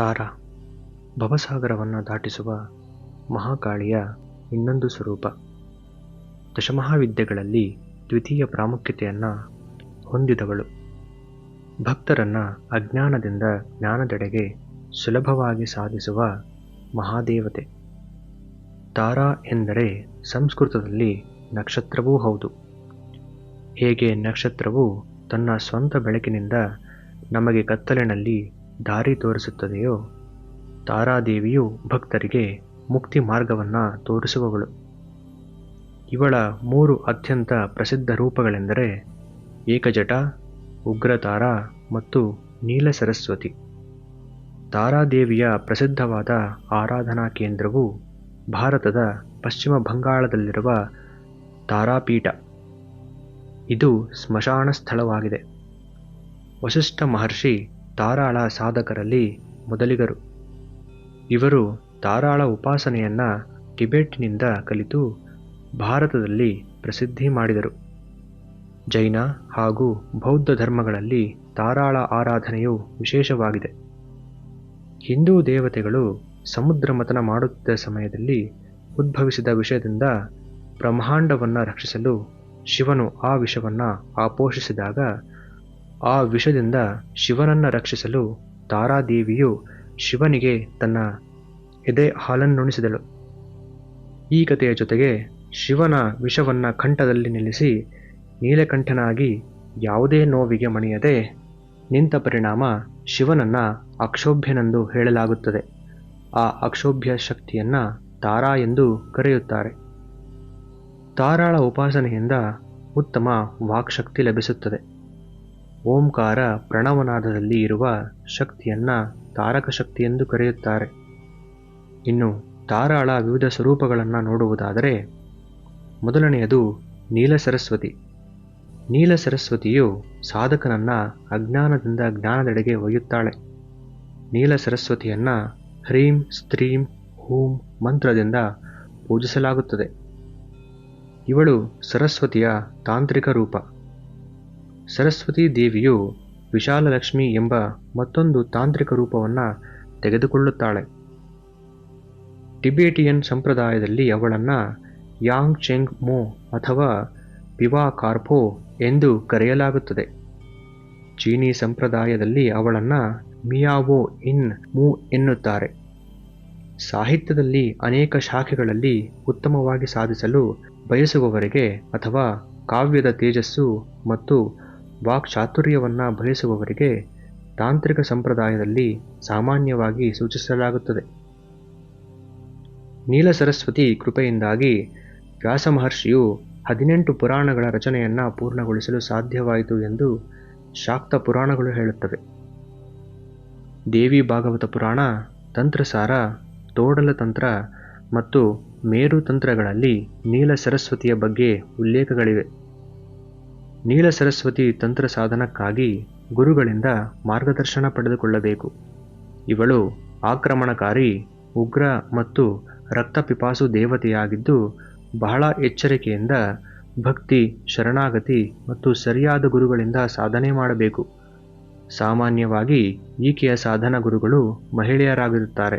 ತಾರಾ ಭವಸಾಗರವನ್ನು ದಾಟಿಸುವ ಮಹಾಕಾಳಿಯ ಇನ್ನೊಂದು ಸ್ವರೂಪ. ದಶಮಹಾವಿದ್ಯೆಗಳಲ್ಲಿ ದ್ವಿತೀಯ ಪ್ರಾಮುಖ್ಯತೆಯನ್ನು ಹೊಂದಿದವಳು. ಭಕ್ತರನ್ನು ಅಜ್ಞಾನದಿಂದ ಜ್ಞಾನದೆಡೆಗೆ ಸುಲಭವಾಗಿ ಸಾಧಿಸುವ ಮಹಾದೇವತೆ. ತಾರಾ ಎಂದರೆ ಸಂಸ್ಕೃತದಲ್ಲಿ ನಕ್ಷತ್ರವೂ ಹೌದು. ಹೇಗೆ ನಕ್ಷತ್ರವು ತನ್ನ ಸ್ವಂತ ಬೆಳಕಿನಿಂದ ನಮಗೆ ಕತ್ತಲಿನಲ್ಲಿ ದಾರಿ ತೋರಿಸುತ್ತದೆಯೋ? ತಾರಾದೇವಿಯು ಭಕ್ತರಿಗೆ ಮುಕ್ತಿ ಮಾರ್ಗವನ್ನು ತೋರಿಸುವವಳು. ಇವಳ ಮೂರು ಅತ್ಯಂತ ಪ್ರಸಿದ್ಧ ರೂಪಗಳೆಂದರೆ ಏಕಜಟ, ಉಗ್ರತಾರ ಮತ್ತು ನೀಲ ಸರಸ್ವತಿ ತಾರಾದೇವಿಯ ಪ್ರಸಿದ್ಧವಾದ ಆರಾಧನಾ ಕೇಂದ್ರವು ಭಾರತದ ಪಶ್ಚಿಮ ಬಂಗಾಳದಲ್ಲಿರುವ ತಾರಾಪೀಠ. ಇದು ಸ್ಮಶಾನ ಸ್ಥಳವಾಗಿದೆ. ವಸಿಷ್ಠ ಮಹರ್ಷಿ ತಾರಾಳ ಸಾಧಕರಲ್ಲಿ ಮೊದಲಿಗರು. ಇವರು ತಾರಾಳ ಉಪಾಸನೆಯನ್ನು ಟಿಬೆಟ್ನಿಂದ ಕಲಿತು ಭಾರತದಲ್ಲಿ ಪ್ರಸಿದ್ಧಿ ಮಾಡಿದರು. ಜೈನ ಹಾಗೂ ಬೌದ್ಧ ಧರ್ಮಗಳಲ್ಲಿ ತಾರಾಳ ಆರಾಧನೆಯು ವಿಶೇಷವಾಗಿದೆ. ಹಿಂದೂ ದೇವತೆಗಳು ಸಮುದ್ರ ಮತನ ಮಾಡುತ್ತಿದ್ದ ಸಮಯದಲ್ಲಿ ಉದ್ಭವಿಸಿದ ವಿಷಯದಿಂದ ಬ್ರಹ್ಮಾಂಡವನ್ನು ರಕ್ಷಿಸಲು ಶಿವನು ಆ ವಿಷವನ್ನು ಆಪೋಷಿಸಿದಾಗ ಆ ವಿಷದಿಂದ ಶಿವನನ್ನು ರಕ್ಷಿಸಲು ತಾರಾದೇವಿಯು ಶಿವನಿಗೆ ತನ್ನ ಎದೆ ಹಾಲನ್ನುಣಿಸಿದಳು ಈ ಕಥೆಯ ಜೊತೆಗೆ ಶಿವನ ವಿಷವನ್ನು ಕಂಠದಲ್ಲಿ ನಿಲ್ಲಿಸಿ ನೀಲಕಂಠನಾಗಿ ಯಾವುದೇ ನೋವಿಗೆ ಮಣಿಯದೆ ನಿಂತ ಪರಿಣಾಮ ಶಿವನನ್ನು ಅಕ್ಷೋಭ್ಯನೆಂದು ಹೇಳಲಾಗುತ್ತದೆ. ಆ ಅಕ್ಷೋಭ್ಯ ಶಕ್ತಿಯನ್ನು ತಾರಾ ಎಂದು ಕರೆಯುತ್ತಾರೆ. ತಾರಾಳ ಉಪಾಸನೆಯಿಂದ ಉತ್ತಮ ವಾಕ್ಶಕ್ತಿ ಲಭಿಸುತ್ತದೆ. ಓಂಕಾರ ಪ್ರಣವನಾದದಲ್ಲಿ ಇರುವ ಶಕ್ತಿಯನ್ನು ತಾರಕ ಶಕ್ತಿ ಎಂದು ಕರೆಯುತ್ತಾರೆ. ಇನ್ನು ತಾರಾಳ ವಿವಿಧ ಸ್ವರೂಪಗಳನ್ನು ನೋಡುವುದಾದರೆ, ಮೊದಲನೆಯದು ನೀಲ ಸರಸ್ವತಿ. ನೀಲ ಸರಸ್ವತಿಯು ಸಾಧಕನನ್ನು ಅಜ್ಞಾನದಿಂದ ಜ್ಞಾನದೆಡೆಗೆ ಒಯ್ಯುತ್ತಾಳೆ. ನೀಲ ಸರಸ್ವತಿಯನ್ನು ಹ್ರೀಂ, ಸ್ತ್ರೀಂ, ಹೂಂ ಮಂತ್ರದಿಂದ ಪೂಜಿಸಲಾಗುತ್ತದೆ. ಇವಳು ಸರಸ್ವತಿಯ ತಾಂತ್ರಿಕ ರೂಪ. ಸರಸ್ವತಿ ದೇವಿಯು ವಿಶಾಲಲಕ್ಷ್ಮಿ ಎಂಬ ಮತ್ತೊಂದು ತಾಂತ್ರಿಕ ರೂಪವನ್ನು ತೆಗೆದುಕೊಳ್ಳುತ್ತಾಳೆ. ಟಿಬೇಟಿಯನ್ ಸಂಪ್ರದಾಯದಲ್ಲಿ ಅವಳನ್ನು ಯಾಂಗ್ ಚೆಂಗ್ ಮೋ ಅಥವಾ ಪಿವಾ ಕಾರ್ಪೋ ಎಂದು ಕರೆಯಲಾಗುತ್ತದೆ. ಚೀನಿ ಸಂಪ್ರದಾಯದಲ್ಲಿ ಅವಳನ್ನು ಮಿಯಾವೋ ಇನ್ ಮೂ ಎನ್ನುತ್ತಾರೆ. ಸಾಹಿತ್ಯದಲ್ಲಿ ಅನೇಕ ಶಾಖೆಗಳಲ್ಲಿ ಉತ್ತಮವಾಗಿ ಸಾಧಿಸಲು ಬಯಸುವವರಿಗೆ ಅಥವಾ ಕಾವ್ಯದ ತೇಜಸ್ಸು ಮತ್ತು ವಾಕ್ಚಾತುರ್ಯವನ್ನು ಬಯಸುವವರಿಗೆ ತಾಂತ್ರಿಕ ಸಂಪ್ರದಾಯದಲ್ಲಿ ಸಾಮಾನ್ಯವಾಗಿ ಸೂಚಿಸಲಾಗುತ್ತದೆ. ನೀಲ ಸರಸ್ವತಿ ಕೃಪೆಯಿಂದಾಗಿ ವ್ಯಾಸಮಹರ್ಷಿಯು ಹದಿನೆಂಟು ಪುರಾಣಗಳ ರಚನೆಯನ್ನು ಪೂರ್ಣಗೊಳಿಸಲು ಸಾಧ್ಯವಾಯಿತು ಎಂದು ಶಾಕ್ತ ಪುರಾಣಗಳು ಹೇಳುತ್ತವೆ. ದೇವಿ ಭಾಗವತ ಪುರಾಣ, ತಂತ್ರಸಾರ, ತೋಡಲ ತಂತ್ರ ಮತ್ತು ಮೇರು ತಂತ್ರಗಳಲ್ಲಿ ನೀಲ ಸರಸ್ವತಿಯ ಬಗ್ಗೆ ಉಲ್ಲೇಖಗಳಿವೆ. ನೀಲ ಸರಸ್ವತಿ ತಂತ್ರ ಸಾಧನಕ್ಕಾಗಿ ಗುರುಗಳಿಂದ ಮಾರ್ಗದರ್ಶನ ಪಡೆದುಕೊಳ್ಳಬೇಕು. ಇವಳು ಆಕ್ರಮಣಕಾರಿ, ಉಗ್ರ ಮತ್ತು ರಕ್ತಪಿಪಾಸು ದೇವತೆಯಾಗಿದ್ದು ಬಹಳ ಎಚ್ಚರಿಕೆಯಿಂದ ಭಕ್ತಿ, ಶರಣಾಗತಿ ಮತ್ತು ಸರಿಯಾದ ಗುರುಗಳಿಂದ ಸಾಧನೆ ಮಾಡಬೇಕು. ಸಾಮಾನ್ಯವಾಗಿ ಈಕೆಯ ಸಾಧನ ಗುರುಗಳು ಮಹಿಳೆಯರಾಗಿರುತ್ತಾರೆ.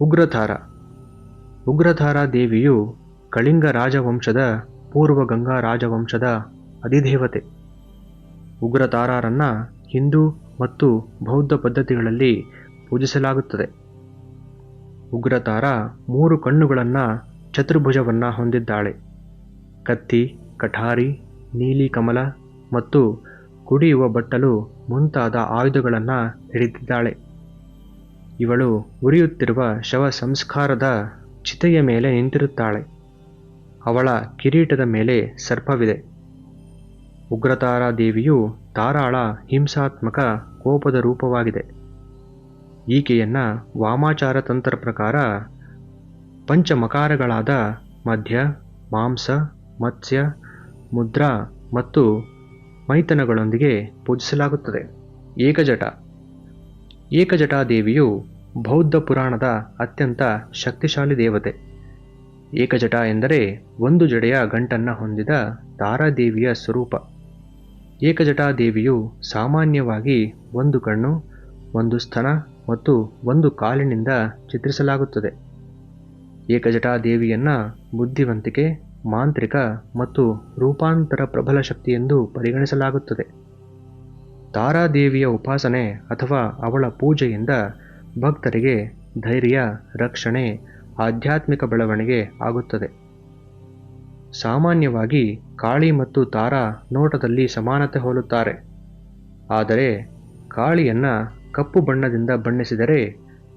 ಉಗ್ರಧಾರ. ಉಗ್ರಧಾರ ದೇವಿಯು ಕಳಿಂಗ ರಾಜವಂಶದ ಪೂರ್ವ ಗಂಗಾ ರಾಜವಂಶದ ಅಧಿದೇವತೆ. ಉಗ್ರತಾರರನ್ನ ಹಿಂದೂ ಮತ್ತು ಬೌದ್ಧ ಪದ್ಧತಿಗಳಲ್ಲಿ ಪೂಜಿಸಲಾಗುತ್ತದೆ. ಉಗ್ರತಾರ ಮೂರು ಕಣ್ಣುಗಳನ್ನು ಚತುರ್ಭುಜವನ್ನು ಹೊಂದಿದ್ದಾಳೆ. ಕತ್ತಿ, ಕಠಾರಿ, ನೀಲಿ ಕಮಲ ಮತ್ತು ಕುಡಿಯುವ ಬಟ್ಟಲು ಮುಂತಾದ ಆಯುಧಗಳನ್ನು ಹಿಡಿದಿದ್ದಾಳೆ. ಇವಳು ಉರಿಯುತ್ತಿರುವ ಶವ ಸಂಸ್ಕಾರದ ಚಿತೆಯ ಮೇಲೆ ನಿಂತಿರುತ್ತಾಳೆ. ಅವಳ ಕಿರೀಟದ ಮೇಲೆ ಸರ್ಪವಿದೆ. ಉಗ್ರತಾರಾ ದೇವಿಯು ತಾರಾಳ ಹಿಂಸಾತ್ಮಕ ಕೋಪದ ರೂಪವಾಗಿದೆ. ಈಕೆಯನ್ನ ವಾಮಾಚಾರ ತಂತ್ರ ಪ್ರಕಾರ ಪಂಚಮಕಾರಗಳಾದ ಮಧ್ಯ ಮಾಂಸ, ಮತ್ಸ್ಯ, ಮುದ್ರಾ ಮತ್ತು ಮೈತನಗಳೊಂದಿಗೆ ಪೂಜಿಸಲಾಗುತ್ತದೆ. ಏಕಜಟ. ಏಕಜಟಾದೇವಿಯು ಬೌದ್ಧ ಪುರಾಣದ ಅತ್ಯಂತ ಶಕ್ತಿಶಾಲಿ ದೇವತೆ. ಏಕಜಟ ಎಂದರೆ ಒಂದು ಜಡೆಯ ಗಂಟನ್ನು ಹೊಂದಿದ ತಾರಾದೇವಿಯ ಸ್ವರೂಪ. ಏಕಜಟಾದೇವಿಯು ಸಾಮಾನ್ಯವಾಗಿ ಒಂದು ಕಣ್ಣು, ಒಂದು ಸ್ತನ ಮತ್ತು ಒಂದು ಕಾಲಿನಿಂದ ಚಿತ್ರಿಸಲಾಗುತ್ತದೆ. ಏಕಜಟಾದೇವಿಯನ್ನು ಬುದ್ಧಿವಂತಿಕೆ, ಮಾಂತ್ರಿಕ ಮತ್ತು ರೂಪಾಂತರ ಪ್ರಬಲ ಶಕ್ತಿ ಎಂದು ಪರಿಗಣಿಸಲಾಗುತ್ತದೆ. ತಾರಾದೇವಿಯ ಉಪಾಸನೆ ಅಥವಾ ಅವಳ ಪೂಜೆಯಿಂದ ಭಕ್ತರಿಗೆ ಧೈರ್ಯ, ರಕ್ಷಣೆ ಆಧ್ಯಾತ್ಮಿಕ ಬೆಳವಣಿಗೆ ಆಗುತ್ತದೆ. ಸಾಮಾನ್ಯವಾಗಿ ಕಾಳಿ ಮತ್ತು ತಾರಾ ನೋಟದಲ್ಲಿ ಸಮಾನತೆ ಹೋಲುತ್ತಾರೆ. ಆದರೆ ಕಾಳಿಯನ್ನು ಕಪ್ಪು ಬಣ್ಣದಿಂದ ಬಣ್ಣಿಸಿದರೆ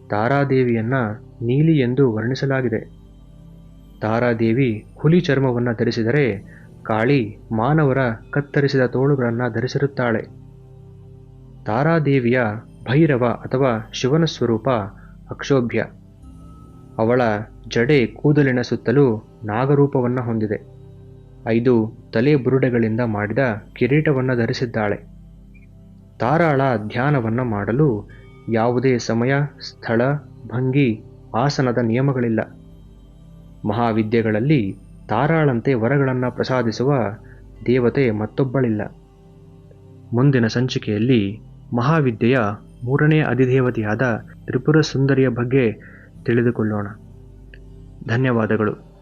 ತಾರಾದೇವಿಯನ್ನು ನೀಲಿ ಎಂದು ವರ್ಣಿಸಲಾಗಿದೆ. ತಾರಾದೇವಿ ಹುಲಿ ಚರ್ಮವನ್ನು ಧರಿಸಿದರೆ ಕಾಳಿ ಮಾನವರ ಕತ್ತರಿಸಿದ ತೋಳುಗಳನ್ನು ಧರಿಸಿರುತ್ತಾಳೆ. ತಾರಾದೇವಿಯ ಭೈರವ ಅಥವಾ ಶಿವನ ಸ್ವರೂಪ ಅಕ್ಷೋಭ್ಯ. ಅವಳ ಜಡೆ ಕೂದಲಿನ ಸುತ್ತಲೂ ನಾಗರೂಪವನ್ನು ಹೊಂದಿದೆ. ಐದು ತಲೆ ಬುರುಡೆಗಳಿಂದ ಮಾಡಿದ ಕಿರೀಟವನ್ನು ಧರಿಸಿದ್ದಾಳೆ. ತಾರಾಳ ಧ್ಯಾನವನ್ನು ಮಾಡಲು ಯಾವುದೇ ಸಮಯ, ಸ್ಥಳ, ಭಂಗಿ, ಆಸನದ ನಿಯಮಗಳಿಲ್ಲ. ಮಹಾವಿದ್ಯೆಗಳಲ್ಲಿ ತಾರಾಳಂತೆ ವರಗಳನ್ನು ಪ್ರಸಾದಿಸುವ ದೇವತೆ ಮತ್ತೊಬ್ಬಳಿಲ್ಲ. ಮುಂದಿನ ಸಂಚಿಕೆಯಲ್ಲಿ ಮಹಾವಿದ್ಯೆಯ ಮೂರನೇ ಅಧಿದೇವತೆಯಾದ ತ್ರಿಪುರ ಸುಂದರಿಯ ಬಗ್ಗೆ ತಿಳಿದುಕೊಳ್ಳೋಣ. ಧನ್ಯವಾದಗಳು.